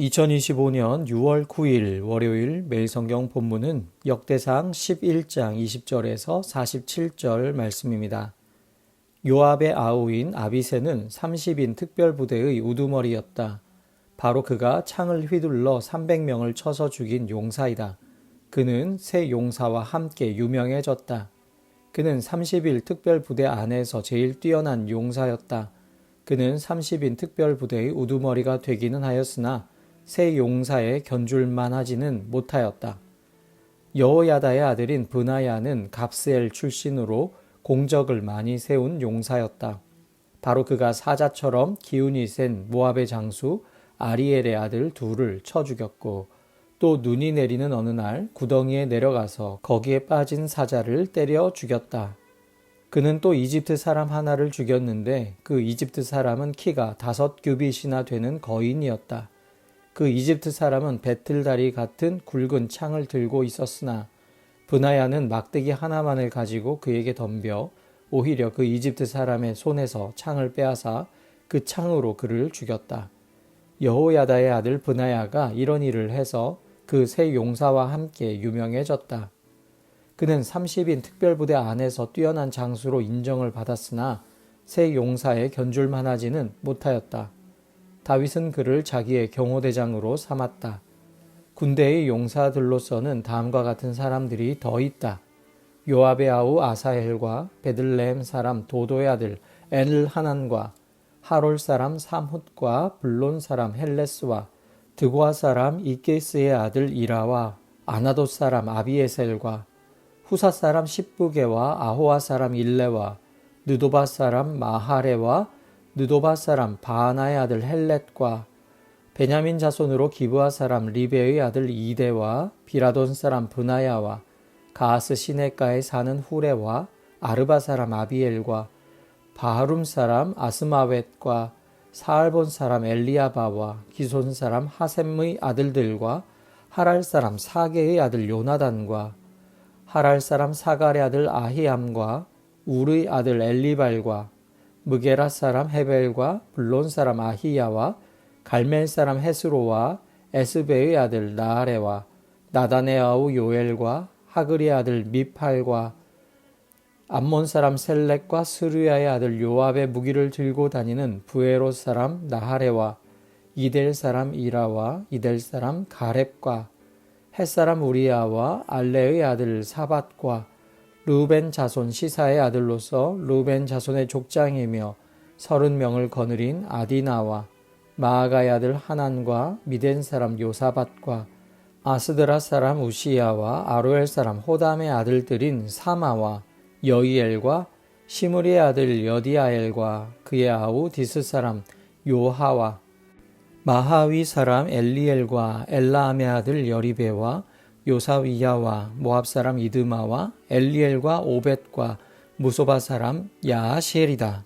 2025년 6월 9일 월요일 매일 성경 본문은 역대상 11장 20절에서 47절 말씀입니다. 요압의 아우인 아비세는 30인 특별부대의 우두머리였다. 바로 그가 창을 휘둘러 300명을 쳐서 죽인 용사이다. 그는 새 용사와 함께 유명해졌다. 그는 30일 특별부대 안에서 제일 뛰어난 용사였다. 그는 30인 특별부대의 우두머리가 되기는 하였으나 새 용사에 견줄만 하지는 못하였다. 여호야다의 아들인 브나야는 갑스엘 출신으로 공적을 많이 세운 용사였다. 바로 그가 사자처럼 기운이 센 모압의 장수 아리엘의 아들 둘을 쳐 죽였고 또 눈이 내리는 어느 날 구덩이에 내려가서 거기에 빠진 사자를 때려 죽였다. 그는 또 이집트 사람 하나를 죽였는데 그 이집트 사람은 키가 다섯 규빗이나 되는 거인이었다. 그 이집트 사람은 배틀다리 같은 굵은 창을 들고 있었으나 브나야는 막대기 하나만을 가지고 그에게 덤벼 오히려 그 이집트 사람의 손에서 창을 빼앗아 그 창으로 그를 죽였다. 여호야다의 아들 브나야가 이런 일을 해서 그 세 용사와 함께 유명해졌다. 그는 30인 특별부대 안에서 뛰어난 장수로 인정을 받았으나 세 용사에 견줄 만하지는 못하였다. 다윗은 그를 자기의 경호대장으로 삼았다. 군대의 용사들로서는 다음과 같은 사람들이 더 있다. 요압의 아우 아사헬과 베들레헴 사람 도도의 아들 엘하난과 하롤 사람 삼훗과 블론 사람 헬레스와 드고아 사람 이케스의 아들 이라와 아나도 사람 아비에셀과 후사 사람 십부게와 아호아 사람 일레와 느도바 사람 마하레와 느도바 사람 바하나의 아들 헬렛과 베냐민 자손으로 기브아 사람 리베의 아들 이데와 비라돈 사람 브나야와 가스 시내가에 사는 후레와 아르바 사람 아비엘과 바하룸 사람 아스마웻과 사알본 사람 엘리아바와 기손 사람 하셈의 아들들과 하랄 사람 사게의 아들 요나단과 하랄 사람 사갈의 아들 아히암과 우르의 아들 엘리발과 무게라 사람 헤벨과 블론 사람 아히야와 갈멜 사람 헤스로와 에스베의 아들 나아레와 나단의 아우 요엘과 하그리의 아들 미팔과 암몬 사람 셀렉과 스루야의 아들 요압의 무기를 들고 다니는 부에로 사람 나하레와 이델 사람 이라와 이델 사람 가렙과 햇사람 우리야와 알레의 아들 사밧과 루벤 자손 시사의 아들로서 루벤 자손의 족장이며 서른 명을 거느린 아디나와 마아가의 아들 하난과 미덴 사람 요사밧과 아스드라 사람 우시야와 아로엘 사람 호담의 아들들인 사마와 여이엘과 시므리의 아들 여디아엘과 그의 아우 디스 사람 요하와 마하위 사람 엘리엘과 엘라암의 아들 여리베와 요사위야와 모압 사람 이드마와 엘리엘과 오벳과 무소바 사람 야하시엘이다.